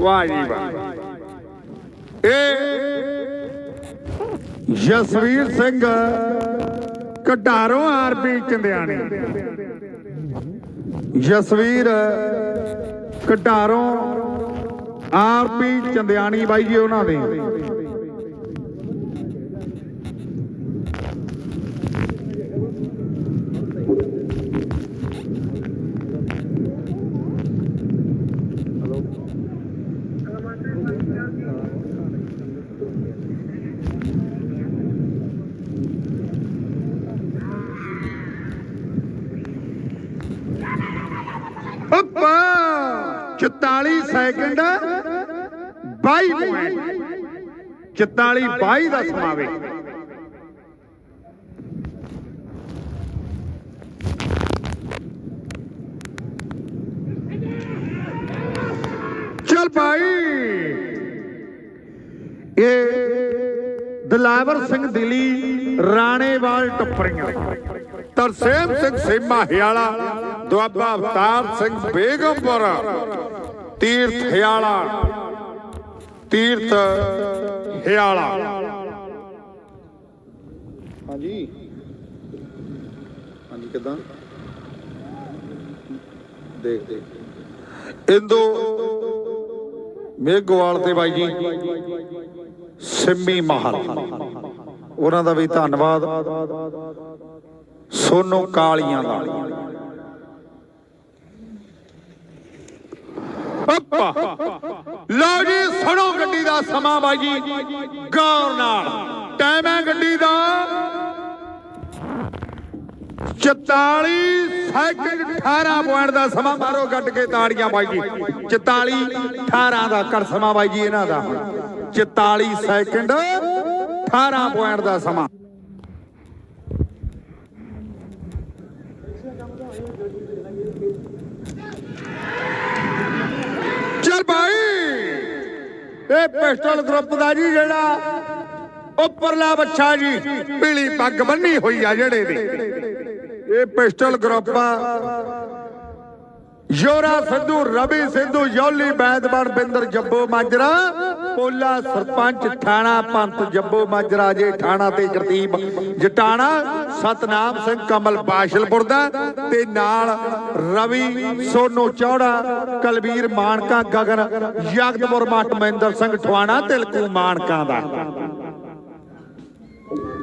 ਵਾਹ ਜੀ ਵਾਹ। ਇਹ ਜਸਵੀਰ ਸਿੰਘ ਕਟਾਰੋਂ ਆਰਪੀ ਚੰਦਿਆਣੀ। ਜਸਵੀਰ ਕਟਾਰੋਂ ਆਰਪੀ ਚੰਦਿਆਣੀ ਬਾਈ ਜੀ ਉਹਨਾਂ ਦੇ। ਉੱਪਾ 44 ਸੈਕਿੰਡ 22 ਪੁਆਇੰਟ 44 22 ਦਾ ਸਮਾਵੇ ਚੱਲ ਭਾਈ। ਇਹ ਦਲਾਵਰ ਸਿੰਘ ਦਿਲੀ, ਰਾਣੇਵਾਲ ਟੱਪਰੀਆਂ। ਤਰਸੇਮ ਸਿੰਘ ਸੇਮਾ ਹਿਆਲਾ। ਦੁਆਬਾ ਅਵਤਾਰ ਸਿੰਘ ਬੇਗਮਪੁਰ ਤੀਰਥ ਹਿਆਲਾ ਤੀਰਥ ਹਿਆਲਾ ਹਾਂਜੀ। ਹਾਂਜੀ ਕਿਦਾਂ? ਦੇਖ ਦੇਖ। ਇੰਦੋ ਮੇਗਵਾਲ ਤੇ ਬਾਈ ਜੀ ਸਿੰਮੀ ਮਹਲ। ਉਹਨਾਂ ਦਾ ਵੀ ਧੰਨਵਾਦ। ਸੋਨੂ ਕਾਲੀਆਂ ਦਾ ਅੱਪਾ ਲਓ ਜੀ, ਸੁਣੋ ਗੱਡੀ ਦਾ ਸਮਾਂ ਬਾਈ ਜੀ ਗੌਰ ਨਾਲ। ਟਾਈਮ ਹੈ ਗੱਡੀ ਦਾ 44 ਸੈਕਿੰਡ 18 ਪੁਆਇੰਟ ਦਾ ਸਮਾਂ ਮਾਰੋ ਗੱਡ ਕੇ ਤਾੜੀਆਂ ਬਾਈ ਜੀ 44 18 ਦਾ ਕਰ ਸਮਾਂ ਬਾਈ ਜੀ ਇਹਨਾਂ ਦਾ। 44 ਸੈਕਿੰਡ 18 ਪੁਆਇੰਟ ਦਾ ਸਮਾਂ। ਚੱਲ ਭਾਈ ਇਹ ਪਿਸਟਲ ਗਰੁੱਪ ਦਾ ਜੀ ਜਿਹੜਾ ਉੱਪਰਲਾ ਬੱਚਾ ਜੀ, ਪੀਲੀ ਪੱਗ ਬੰਨੀ ਹੋਈ ਆ ਜਿਹੜੇ ਦੀ। ਇਹ ਪਿਸਟਲ ਗਰੁੱਪ ਆ। ਯੋਰਾ ਸਿੱਧੂ, ਰਵੀ ਸਿੱਧੂ, ਯੌਲੀ ਬੈਦਬੜ ਬਿੰਦਰ ਜੱਬੋ ਮਾਜਰਾ। ਪੋਲਾ ਸਰਪੰਚ ਠਾਣਾ ਪੰਤ ਜੱਬੋ ਮਾਜਰਾ, ਜੇ ਠਾਣਾ ਤੇ ਗੁਰਦੀਪ ਜਟਾਣਾ। ਸਤਨਾਮ ਸਿੰਘ ਕਮਲ ਬਾਸ਼ਲਪੁਰ ਦਾ ਤੇ ਨਾਲ ਰਵੀ ਸੋਨੂ ਚੌੜਾ, ਕਲਵੀਰ ਮਾਨਕਾ ਗਗਨ ਜਗਤਪੁਰ ਮੱਟ ਮਹਿੰਦਰ ਸਿੰਘ ਠਵਾਣਾ ਤਿਲਕੂ ਮਾਨਕਾ ਦਾ।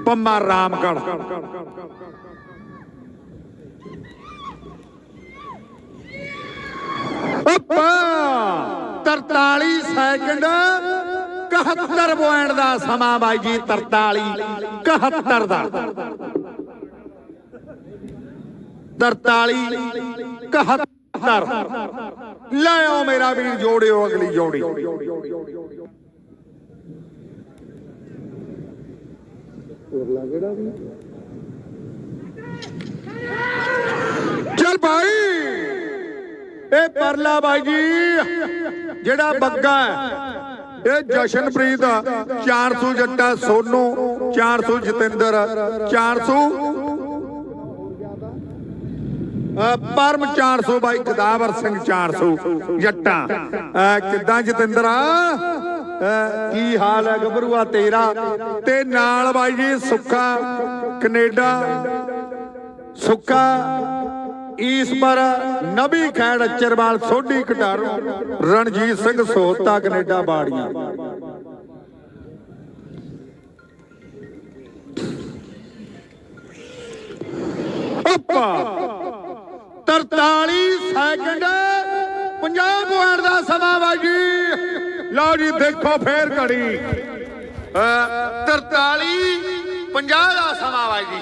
ਪੰਮਾ ਰਾਮਗੜ ਉੱਪਾ 43 ਸੈਕਿੰਡ 71 ਪੁਆਇੰਟ ਦਾ ਸਮਾਂ ਬਾਈ ਜੀ 43 71 ਦਾ। 43 71 ਲੈ ਆਓ ਮੇਰਾ ਵੀਰ, ਜੋੜਿਓ ਅਗਲੀ ਜੋੜੀ। ਚੱਲ ਭਾਈ। ਇਹ ਪਰਲਾ ਬਾਈ ਜੀ ਜਿਹੜਾ ਬੱਗਾ ਇਹ ਜਸ਼ਨਪ੍ਰੀਤ 400 ਜੱਟਾ ਸੋਨੂ 400 ਜਤਿੰਦਰ 400 ਪਰਮ 400 ਬਾਈ ਗਦਾਵਰ ਸਿੰਘ 400 ਜੱਟਾ। ਅ, ਕਿੱਦਾਂ ਜਤਿੰਦਰ? ਅ, ਕੀ ਹਾਲ ਹੈ ਗੱਭਰੂਆ ਤੇਰਾ? ਤੇ ਨਾਲ ਬਾਈ ਜੀ ਸੁੱਖਾ ਕੈਨੇਡਾ। ਸੁੱਖਾ ਇਸ ਪਰ ਨਬੀ ਖੈੜ ਅਚਰਵਾਲ ਸੋਢੀ ਕਟਾਰੂ ਰਣਜੀਤ ਸਿੰਘ ਸੋਹਤਾ ਕੈਨੇਡਾ ਬਾੜੀਆਂ। ਉੱਪਾ 43 ਸੈਕਿੰਡ 50 ਪੁਆਇੰਟ ਦਾ ਸਮਾਂ ਬਾਜੀ ਲਓ ਜੀ ਦੇਖੋ ਫੇਰ ਘੜੀ। ਅ, 43 50 ਦਾ ਸਮਾਂ ਬਾਜੀ